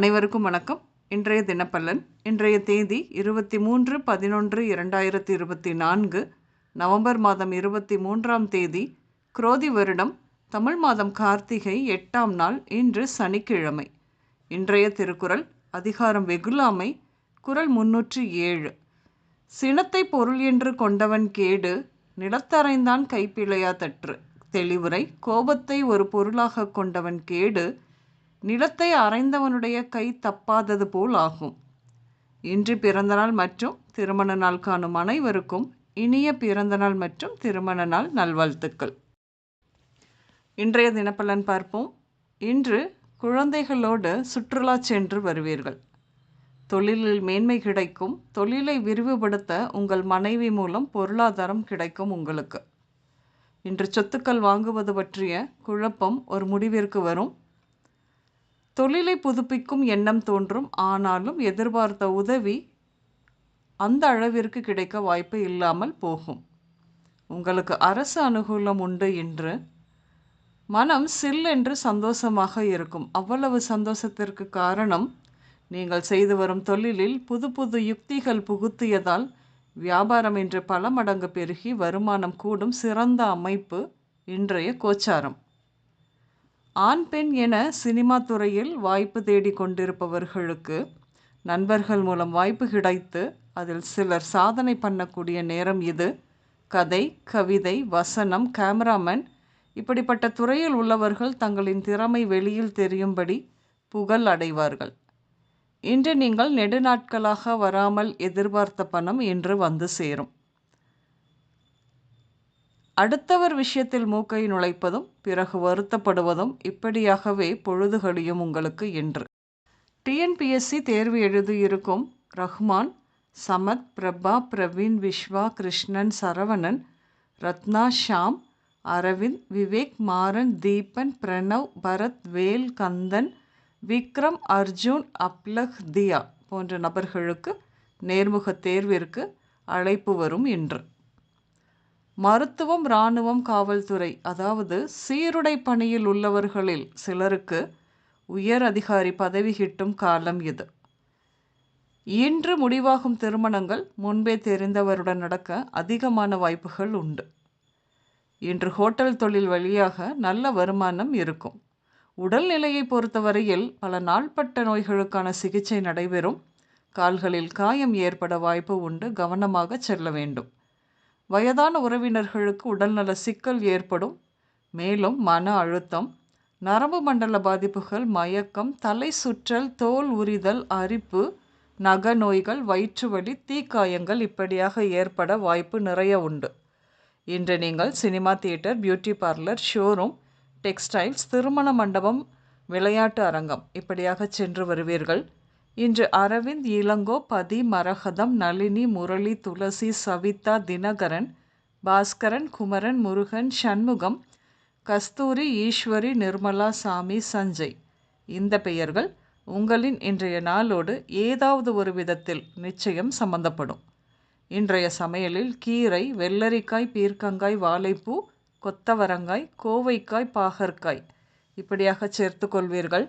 அனைவருக்கும் வணக்கம். இன்றைய தினப்பலன் இன்றைய தேதி இருபத்தி மூன்று பதினொன்று இரண்டாயிரத்தி இருபத்தி நான்கு நவம்பர் மாதம் இருபத்தி மூன்றாம் தேதி குரோதி வருடம் தமிழ் மாதம் கார்த்திகை எட்டாம் நாள் இன்று சனிக்கிழமை. இன்றைய திருக்குறள் அதிகாரம் வெகுலாமை குரல் முன்னூற்றி ஏழு. சினத்தை பொருள் என்று கொண்டவன் கேடு நிலத்தரைந்தான் கைப்பிழையா தற்று. தெளிவுரை கோபத்தை ஒரு பொருளாக கொண்டவன் கேடு நிலத்தை அரைந்தவனுடைய கை தப்பாதது போல் ஆகும். இன்று பிறந்தநாள் மற்றும் திருமண நாள் காணும் அனைவருக்கும் இனிய பிறந்தநாள் மற்றும் திருமண நாள் நல்வாழ்த்துக்கள். இன்றைய தினப்பலன் பார்ப்போம். இன்று குழந்தைகளோடு சுற்றுலா சென்று வருவீர்கள். தொழிலில் மேன்மை கிடைக்கும். தொழிலை விரிவுபடுத்த உங்கள் மனைவி மூலம் பொருளாதாரம் கிடைக்கும் உங்களுக்கு. இன்று சொத்துக்கள் வாங்குவது பற்றிய குழப்பம் ஒரு முடிவிற்கு வரும். தொழிலை புதுப்பிக்கும் எண்ணம் தோன்றும். ஆனாலும் எதிர்பார்த்த உதவி அந்த அளவிற்கு கிடைக்க வாய்ப்பு இல்லாமல் போகும். உங்களுக்கு அரசு அனுகூலம் உண்டு என்று மனம் சில் என்று சந்தோஷமாக இருக்கும். அவ்வளவு சந்தோஷத்திற்கு காரணம் நீங்கள் செய்து வரும் தொழிலில் புது புது யுக்திகள் புகுத்தியதால் வியாபாரம் இன்று பல மடங்கு பெருகி வருமானம் கூடும் சிறந்த அமைப்பு இன்றைய கோச்சாரம். ஆண் பெண் என சினிமா துறையில் வாய்ப்பு தேடி கொண்டிருப்பவர்களுக்கு நண்பர்கள் மூலம் வாய்ப்பு கிடைத்து அதில் சிலர் சாதனை பண்ணக்கூடிய நேரம் இது. கதை கவிதை வசனம் கேமராமேன் இப்படிப்பட்ட துறையில் உள்ளவர்கள் தங்களின் திறமை வெளியில் தெரியும்படி புகழ் அடைவார்கள். இன்று நீங்கள் நெடுநாட்களாக வராமல் எதிர்பார்த்த பணம் இன்று வந்து சேரும். அடுத்தவர் விஷயத்தில் மூக்கை நுழைப்பதும் பிறகு வருத்தப்படுவதும் இப்படியாகவே பொழுதுகழியும் உங்களுக்கு என்று டிஎன்பிஎஸ்சி தேர்வு எழுதியிருக்கும் ரஹ்மான் சமத் பிரபா பிரவீன் விஸ்வா கிருஷ்ணன் சரவணன் ரத்னா ஷாம் அரவிந்த் விவேக் மாறன் தீபன் பிரணவ் பரத் வேல் கந்தன் விக்ரம் அர்ஜுன் அப்லஹ் தியா போன்ற நபர்களுக்கு நேர்முக தேர்விற்கு அழைப்பு வரும் என்று மருத்துவம் இராணுவம் காவல்துறை அதாவது சீருடை பணியில் உள்ளவர்களில் சிலருக்கு உயர் அதிகாரி பதவி கிட்டும் காலம் இது. இன்று முடிவாகும் திருமணங்கள் முன்பே தெரிந்தவருடன் நடக்க அதிகமான வாய்ப்புகள் உண்டு. இன்று ஹோட்டல் தொழில் வழியாக நல்ல வருமானம் இருக்கும். உடல்நிலையை பொறுத்தவரையில் பல நாள்பட்ட நோய்களுக்கான சிகிச்சை நடைபெறும். கால்களில் காயம் ஏற்பட வாய்ப்பு உண்டு. கவனமாக செல்ல வேண்டும். வயதான உறவினர்களுக்கு உடல்நல சிக்கல் ஏற்படும். மேலும் மன அழுத்தம் நரம்பு மண்டல பாதிப்புகள் மயக்கம் தலை சுற்றல் தோல் உரிதல் அரிப்பு நக நோய்கள் வயிற்றுவலி தீக்காயங்கள் இப்படியாக ஏற்பட வாய்ப்பு நிறைய உண்டு. இன்று நீங்கள் cinema theatre beauty parlour showroom textiles திருமண மண்டபம் விளையாட்டு அரங்கம் இப்படியாக சென்று வருவீர்கள். இன்று அரவிந்த் இளங்கோ பதி மரகதம் நளினி முரளி துளசி சவிதா தினகரன் பாஸ்கரன் குமரன் முருகன் சண்முகம் கஸ்தூரி ஈஸ்வரி நிர்மலா சாமி சஞ்சய். இந்த பெயர்கள் உங்களின் இன்றைய நாளோடு ஏதாவது ஒரு விதத்தில் நிச்சயம் சம்பந்தப்படும். இன்றைய சமையலில் கீரை வெள்ளரிக்காய் பீர்க்கங்காய் வாழைப்பூ கொத்தவரங்காய் கோவைக்காய் பாகற்காய். இப்படியாக சேர்த்து கொள்வீர்கள்.